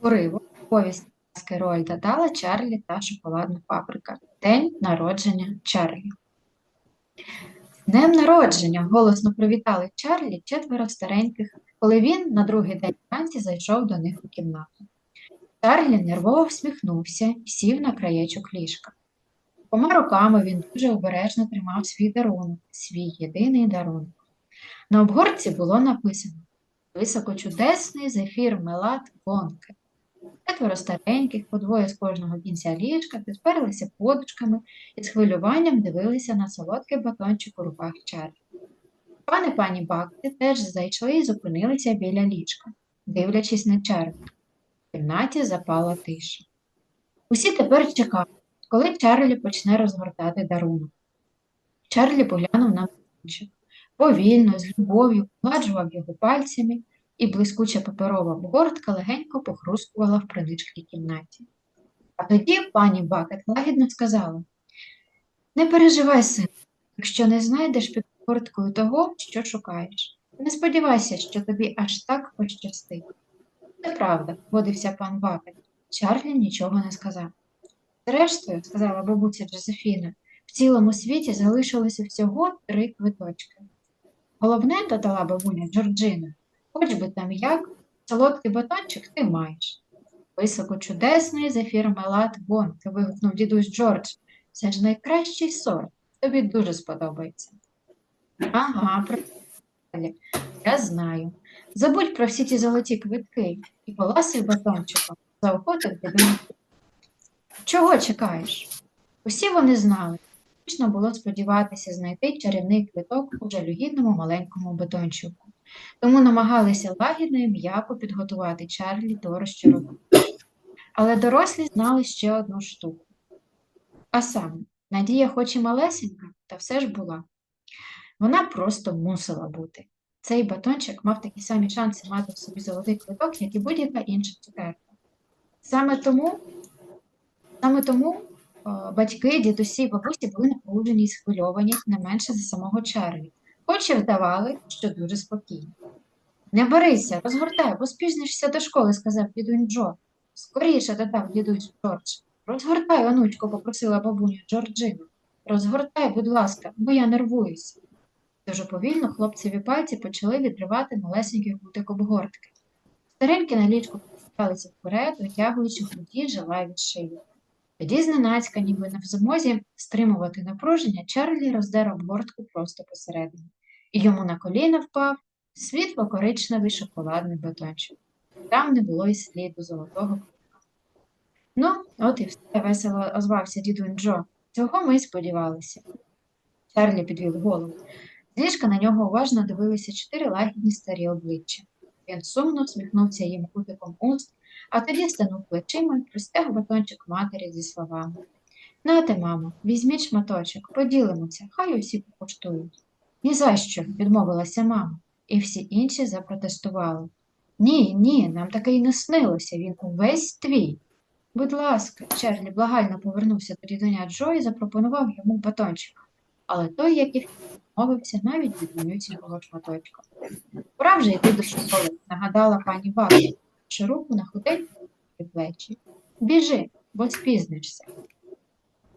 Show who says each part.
Speaker 1: Уривок повість казки Роальда Дала Чарлі та шоколадна фабрика. День народження Чарлі. З Днем народження! голосно привітали Чарлі четверо стареньких, коли він на другий день вранці зайшов до них у кімнату. Чарлі нервово всміхнувся і сів на краєчок ліжка. Обома руками він дуже обережно тримав свій дарунок, свій єдиний дарунок. На обгорці було написано Високочудесний зефір мелат Вонке. Четверо стареньких, по двоє з кожного кінця ліжка, підперлися подушками і з хвилюванням дивилися на солодкий батончик у руках Чарлі. Пан і пані Бакти теж зайшли і зупинилися біля ліжка, дивлячись на Чарлі. В кімнаті запала тиша. Усі тепер чекали, коли Чарлі почне розгортати дарунок. Чарлі поглянув на батончик. Повільно, з любов'ю, гладжував його пальцями, і блискуча паперова обгортка легенько похрускувала в приничкій кімнаті. А тоді пані Бакет лагідно сказала Не переживай, син, якщо не знайдеш під обгорткою того, що шукаєш. Не сподівайся, що тобі аж так пощастить. Це правда, водився пан Бакет. Чарлі нічого не сказав. Зрештою, сказала бабуся Джозефіна, в цілому світі залишилося всього три квиточки. Головне, додала бабуня Джорджина, хоч би там як, солодкий батончик ти маєш. Високочудесний зефір Мелат Бонке, вигукнув дідусь Джордж. Це ж найкращий сорт. Тобі дуже сподобається. Ага, правильно. Я знаю. Забудь про всі ті золоті квитки і поласий батончиком, заохотив дідусь. Чого чекаєш? Усі вони знали. Можна було сподіватися знайти чарівний квиток у жалюгідному маленькому батончику, тому намагалися лагідно і м'яко підготувати Чарлі до розчарування. Але дорослі знали ще одну штуку. А саме, Надія хоч і малесенька, та все ж була. Вона просто мусила бути. Цей батончик мав такі самі шанси мати в собі золотий квиток, як і будь-яка інша цукерка. Саме тому, саме тому о, батьки, дідусі і бабусі були напружені і схвильовані не менше за самого Чарлі, хоч і вдавали, що дуже спокійні. Не борися, розгортай, бо спізнишся до школи, сказав дідунь Джо. Скоріше додав дідусь Джордж. Розгортай, онучко, попросила бабуня Джорджина. Розгортай, будь ласка, бо я нервуюся. Дуже повільно хлопцеві пальці почали відривати малесенький кутик обгортки. Старенькі на ліжку поставилися вперед, витягуючи худі жилаві шиї. Тоді зненацька, ніби в змозі стримувати напруження, Чарлі роздер обгортку просто посередині, йому на коліна впав світло-коричневий шоколадний батончик. Там не було й сліду золотого. Ну, от і все, весело озвався дідунь Джо. Цього ми й сподівалися. Чарлі підвів голову. З ліжка на нього уважно дивилися чотири лагідні старі обличчя. Він сумно всміхнувся їм кутиком уст, а тоді станув плечима і простяг батончик матері зі словами. Нате, мамо, візьміть шматочок, поділимося, хай усі покуштують. Ні за що, відмовилася мама, і всі інші запротестували. Ні, ні, нам таке й не снилося, він увесь твій. Будь ласка, Чарлі благально повернувся до дідуня Джо і запропонував йому батончик, але той, як і відмовився, навіть від менюцінького шматочка. Пора вже йти до школи, нагадала пані Бабі, що руку на худенькі плечі. Біжи, бо спізнишся.